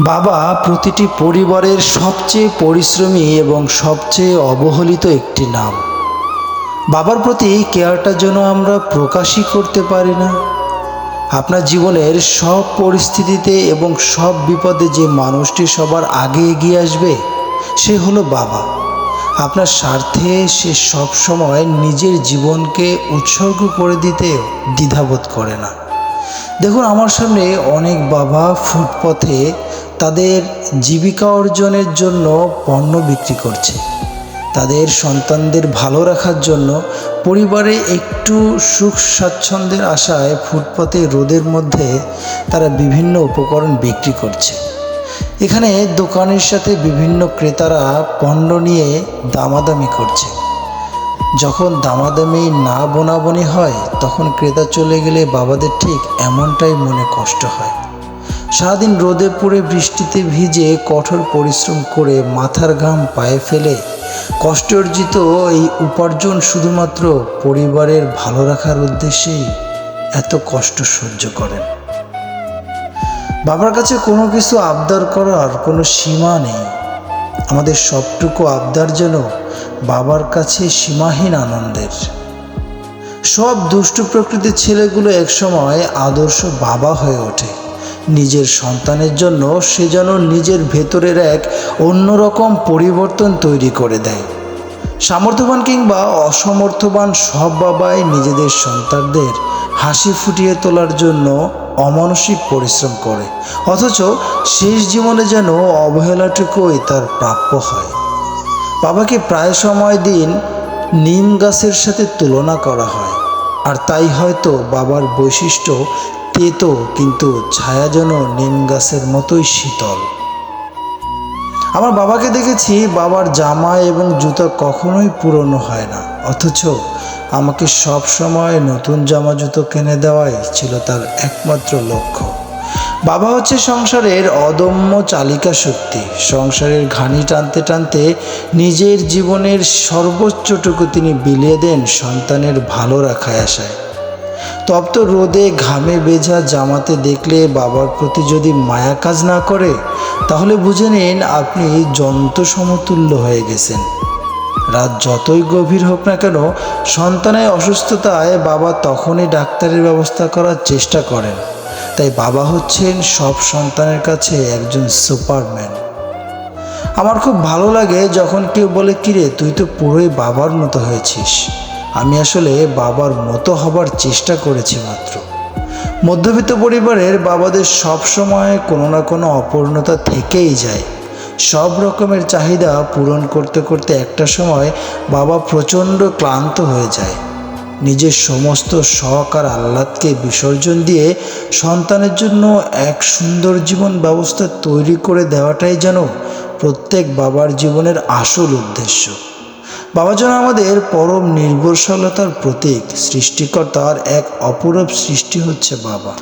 বাবা প্রতিটি পরিবারের সবচেয়ে পরিশ্রমী এবং সবচেয়ে অবহেলিত একটি নাম। বাবার প্রতি কেয়ারটা যেন আমরা প্রকাশই করতে পারি না। আপনার জীবনের সব পরিস্থিতিতে এবং সব বিপদে যে মানুষটি সবার আগে এগিয়ে আসবে, সে হলো বাবা। আপনার স্বার্থে সে সব সময় নিজের জীবনকে উৎসর্গ করে দিতে দ্বিধাবোধ করে না। দেখুন, আমার সামনে অনেক বাবা ফুটপথে তাদের জীবিকা অর্জনের জন্য পণ্য বিক্রি করছে। তাদের সন্তানদের ভালো রাখার জন্য পরিবারে একটু সুখ স্বাচ্ছন্দ্যের আশায় ফুটপাতে রোদের মধ্যে তারা বিভিন্ন উপকরণ বিক্রি করছে। এখানে দোকানের সাথে বিভিন্ন ক্রেতারা পণ্য নিয়ে দামাদামি করছে। যখন দামাদামি না বোনাবনি হয়, তখন ক্রেতা চলে গেলে বাবাদের ঠিক এমনটাই মনে কষ্ট হয়। সারাদিন রোদে পড়ে বৃষ্টিতে ভিজে কঠোর পরিশ্রম করে মাথার ঘাম পায়ে ফেলে। কষ্ট অর্জিত এই উপার্জন শুধুমাত্র পরিবারের ভালো রাখার উদ্দেশ্যেই এত কষ্ট সহ্য করেন। বাবার কাছে কোনো কিছু আবদার করার কোনো সীমা নেই। আমাদের সবটুকু আবদার যেন বাবার কাছে সীমাহীন আনন্দের। সব দুষ্টু প্রকৃতির ছেলেগুলো একসময় আদর্শ বাবা হয়ে ওঠে। নিজের সন্তানের জন্য সে যেন নিজের ভেতরের এক অন্যরকম পরিবর্তন তৈরি করে দেয়। সামর্থ্যবান কিংবা অসমর্থবান সব বাবাই নিজেদের সন্তানদের হাসি ফুটিয়ে তোলার জন্য অমানসিক পরিশ্রম করে। অথচ শেষ জীবনে যেন অবহেলাটুকুই তার প্রাপ্য হয়। বাবাকে প্রায় সময় দিন নিম গাছের সাথে তুলনা করা হয়। আর তাই হয়তো বাবার বৈশিষ্ট্য তেতো কিন্তু ছায়া যেন নিম গাছের মতোই শীতল। আমার বাবাকে দেখেছি বাবার জামা এবং জুতো কখনোই পুরনো হয় না, অথচ আমাকে সব সময় নতুন জামা জুতো কিনে দেওয়াই ছিল তার একমাত্র লক্ষ্য। বাবা হচ্ছে সংসারের অদম্য চালিকা শক্তি। সংসারের ঘানি টানতে টানতে নিজের জীবনের সর্বোচ্চটুকু তিনি বিলিয়ে দেন সন্তানের ভালো রাখায় আশায়। তপ্ত রোদে ঘামে বেজা জামাতে দেখলে বাবার প্রতি যদি মায়া কাজ না করে, তাহলে বুঝে নিন আপনি যন্ত্র সমতুল্য হয়ে গেছেন। রাত যতই গভীর হোক না কেন, সন্তানের অসুস্থতায় বাবা তখনই ডাক্তারের ব্যবস্থা করার চেষ্টা করেন। তাই বাবা হচ্ছেন সব সন্তানের কাছে একজন সুপারম্যান। আমার খুব ভালো লাগে যখন কেউ বলে, কিরে, তুই তো পুরোই বাবার মতো হয়েছিস। আমি আসলে বাবার মতো হবার চেষ্টা করেছি মাত্র। মধ্যবিত্ত পরিবারের বাবাদের সব সময় কোনো না কোনো অপূর্ণতা থেকেই যায়। সব রকমের চাহিদা পূরণ করতে করতে একটা সময় বাবা প্রচণ্ড ক্লান্ত হয়ে যায়। নিজের সমস্ত শখ আর আহ্লাদকে বিসর্জন দিয়ে সন্তানের জন্য এক সুন্দর জীবন ব্যবস্থা তৈরি করে দেওয়াটাই যেন প্রত্যেক বাবার জীবনের আসল উদ্দেশ্য। বাবা যেন আমাদের পরম নির্ভরশীলতার প্রতীক সৃষ্টিকর্তার এক অপরূপ সৃষ্টি হচ্ছে বাবা।